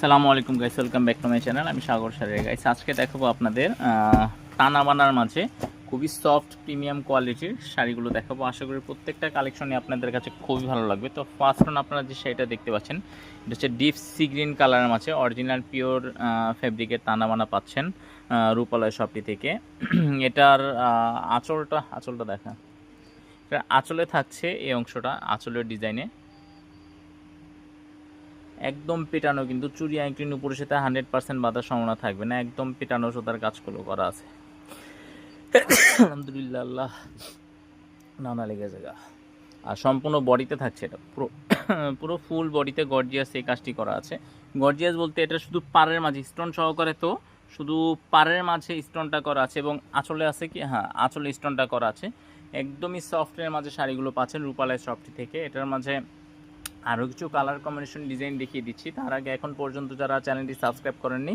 সালামু আলাইকুম guys welcome back to my channel আমি সাগর সারের গাইস আজকে দেখাবো আপনাদের টানা বানার মাঝে খুবই সফট প্রিমিয়াম কোয়ালিটির শাড়িগুলো দেখাবো। আশা করি প্রত্যেকটা কালেকশনই আপনাদের কাছে খুবই ভালো লাগবে। তো ফার্স্ট অন আপনারা যে শাড়িটা দেখতে পাচ্ছেন, এটা হচ্ছে ডিপ সি গ্রিন কালারের মাঝে অরিজিনাল পিওর ফেব্রিকের টানা বানা পাচ্ছেন রূপালয় শপটি থেকে। এটার আঁচলটা আঁচলটা দেখা। এটা আঁচলে থাকছে এই অংশটা, আঁচলের ডিজাইনে একদম পেটানো, কিন্তু চুরি আংটির উপরে সেটা হান্ড্রেড পার্সেন্ট বাঁধার সম্ভাবনা থাকবে না। একদম পেটানো সোতার কাজগুলো করা আছে। আলহামদুলিল্লাহ, আল্লাহ না না লেগে জায়গা। আর সম্পূর্ণ বডিতে থাকছে এটা। পুরো পুরো ফুল বডিতে গর্জিয়াস এই কাজটি করা আছে। গর্জিয়াস বলতে এটা শুধু পাড়ের মাঝে স্টোন সহকারে তো শুধু পাড়ের মাঝে স্টোনটা করা আছে এবং আঁচলে আছে কি? হ্যাঁ আঁচলে স্টোনটা করা আছে। একদমই সফটের মাঝে শাড়িগুলো পাচ্ছেন রূপালয় শপটি থেকে। এটার মাঝে আরও কিছু কালার কম্বিনেশন ডিজাইন দেখিয়ে দিচ্ছি। তার আগে এখন পর্যন্ত যারা চ্যানেলটি সাবস্ক্রাইব করেননি,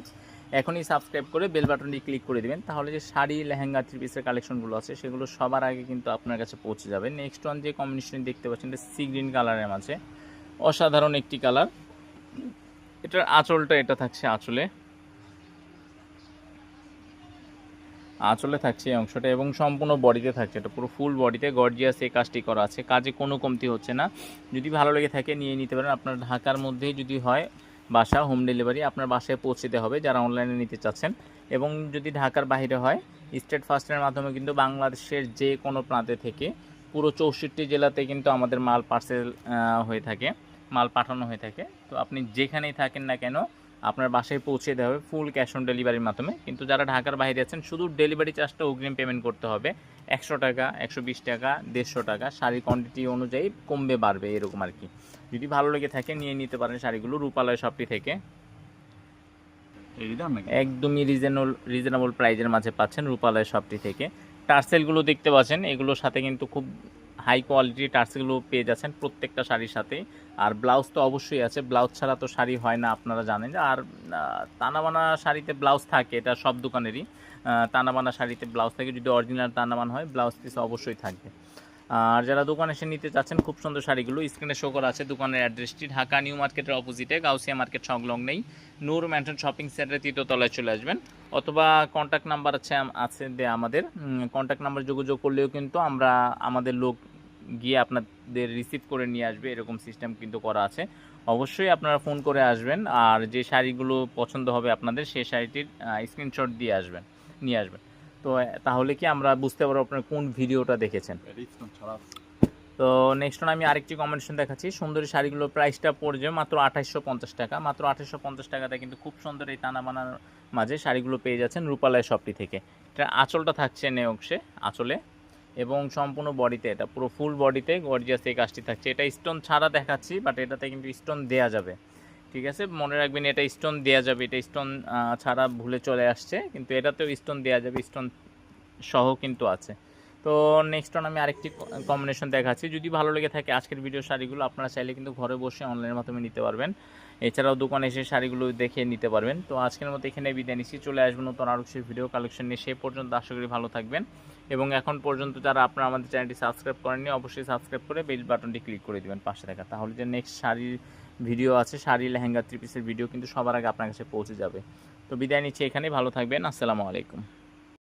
এখনই সাবস্ক্রাইব করে বেল বাটনটি ক্লিক করে দেবেন। তাহলে যে শাড়ি, লেহেঙ্গা থ্রি পিসের কালেকশনগুলো আছে, সেগুলো সবার আগে কিন্তু আপনার কাছে পৌঁছে যাবে। নেক্সট ওয়ান যে কম্বিনেশন দেখতে পাচ্ছেন, এটা সি গ্রিন কালারের মাঝে। অসাধারণ একটি কালার এটার আঁচলটা এটা থাকছে আঁচলে। আঁচলে থাকছে এই অংশটা এবং সম্পূর্ণ বডিতে থাকছে। এটা পুরো ফুল বডিতে গর্জিয়াস এই কাজটি করা আছে। কাজে কোনো কমতি হচ্ছে না। যদি ভালো লেগে থাকে নিয়ে নিতে পারেন। আপনার ঢাকার মধ্যেই যদি হয় বাসা হোম ডেলিভারি আপনার বাসায় পৌঁছে দিতে হবে যারা অনলাইনে নিতে চাচ্ছেন। এবং যদি ঢাকার বাইরে হয় স্টেট ফাস্টের মাধ্যমে কিন্তু বাংলাদেশের যে কোনো প্রান্তে থেকে পুরো চৌষট্টি জেলাতে কিন্তু আমাদের মাল পার্সেল হয়ে থাকে, মাল পাঠানো হয়ে থাকে। তো আপনি যেখানেই থাকেন না কেন আপনার বাসায় পৌঁছে দেওয়া হবে ফুল ক্যাশ অন ডেলিভারির মাধ্যমে। কিন্তু যারা ঢাকার বাইরে আছেন শুধু ডেলিভারি চার্জটা অগ্রিম পেমেন্ট করতে হবে। একশো টাকা একশো বিশ টাকা দেড়শো টাকা শাড়ি কোয়ান্টিটি অনুযায়ী কমবে বাড়বে এরকম আর কি। যদি ভালো লেগে থাকে নিয়ে নিতে পারেন শাড়িগুলো রূপালয় শপটি থেকে। একদমই রিজনেবল রিজনেবল প্রাইজের মাঝে পাচ্ছেন রূপালয় শপটি থেকে। টার্সেলগুলো দেখতে পাচ্ছেন এগুলোর সাথে কিন্তু খুব হাই কোয়ালিটির টার্সেলগুলো পেয়ে যাচ্ছেন প্রত্যেকটা শাড়ির সাথে। আর ব্লাউজ তো অবশ্যই আছে, ব্লাউজ ছাড়া তো শাড়ি হয় না, আপনারা জানেন। আর তানাবানা শাড়িতে ব্লাউজ থাকে, এটা সব দোকানেরই। তানাবানা শাড়িতে ব্লাউজ থাকে, যদি অরিজিনাল তানাবান হয়, ব্লাউজ পিস অবশ্যই থাকবে। আর যারা দোকানে এসে নিতে চাচ্ছেন খুব সুন্দর শাড়িগুলো, স্ক্রিনে শো করা আছে দোকানের অ্যাড্রেসটি, ঢাকা নিউ মার্কেটের অপোজিটে, গাউসিয়া মার্কেট সংলগ্নেই নূর ম্যানশন শপিং সেন্টারে তৃতীয় তলায় চলে আসবেন। অথবা কন্ট্যাক্ট নাম্বার আছে আছে আমাদের। কন্ট্যাক্ট নাম্বার যোগাযোগ করলেও কিন্তু আমরা আমাদের লোক গিয়ে আপনাদের রিসিভ করে নিয়ে আসবে, এরকম সিস্টেম কিন্তু করা আছে। অবশ্যই আপনারা ফোন করে আসবেন, আর যে শাড়িগুলো পছন্দ হবে আপনাদের সেই শাড়িটির স্ক্রিনশট দিয়ে আসবেন, নিয়ে আসবেন। তো তাহলে কি আমরা বুঝতে পারব আপনার কোন ভিডিওটা দেখেছেন? তো নেক্সট আমি আরেকটি কম্বিনেশন দেখাচ্ছি। সুন্দরী শাড়িগুলোর প্রাইসটা পড়বে মাত্র আঠাইশশো পঞ্চাশ টাকা। মাত্র আঠাইশশো পঞ্চাশ টাকাতে কিন্তু খুব সুন্দর এই টানা বানার মাঝে শাড়িগুলো পেয়ে যাচ্ছেন রূপালয় শপটি থেকে। এটা আঁচলটা থাকছে নে অংশে আঁচলে। এবং সম্পূর্ণ বডিতে, এটা পুরো ফুল বডিতে গর্জিয়াস এই কাজটি থাকছে। এটা স্টোন ছাড়া দেখাচ্ছি বাট এটাতে কিন্তু স্টোন দেয়া যাবে। ঠিক আছে? মনে রাখবেন এটা স্টোন দেয়া যাবে, এটা স্টোন ছাড়া ভুলে চলে আসছে, কিন্তু এটাতেও স্টোন দেয়া যাবে স্টোন সহ কিন্তু আছে। তো নেক্সট অন আমি আরেকটি কম্বিনেশন দেখাচ্ছি। যদি ভালো লেগে থাকে আজকের ভিডিও শাড়িগুলো আপনারা চাইলে কিন্তু ঘরে বসে অনলাইনের মাধ্যমে নিতে পারবেন। এছাড়াও দোকানে এসে শাড়িগুলো দেখে নিতে পারবেন। তো আজকের মতো এখানে বিদায় নিচ্ছি। চলে আসবেন নতুন আরও কিছু ভিডিও কালেকশন নিয়ে। সেই পর্যন্ত আশা করি ভালো থাকবেন। এবং এখন পর্যন্ত যারা আপনারা আমাদের চ্যানেলটি সাবস্ক্রাইব করেননি, অবশ্যই সাবস্ক্রাইব করে বেল বাটনটি ক্লিক করে দিবেন পাশে থাকা। তাহলে যে নেক্সট শাড়ির ভিডিও আছে শাড়ি লেহেঙ্গা থ্রি পিসের ভিডিও কিন্তু সবার আগে আপনার কাছে পৌঁছে যাবে। তো বিদায় নিচ্ছি এখানেই। ভালো থাকবেন। আসসালামু আলাইকুম।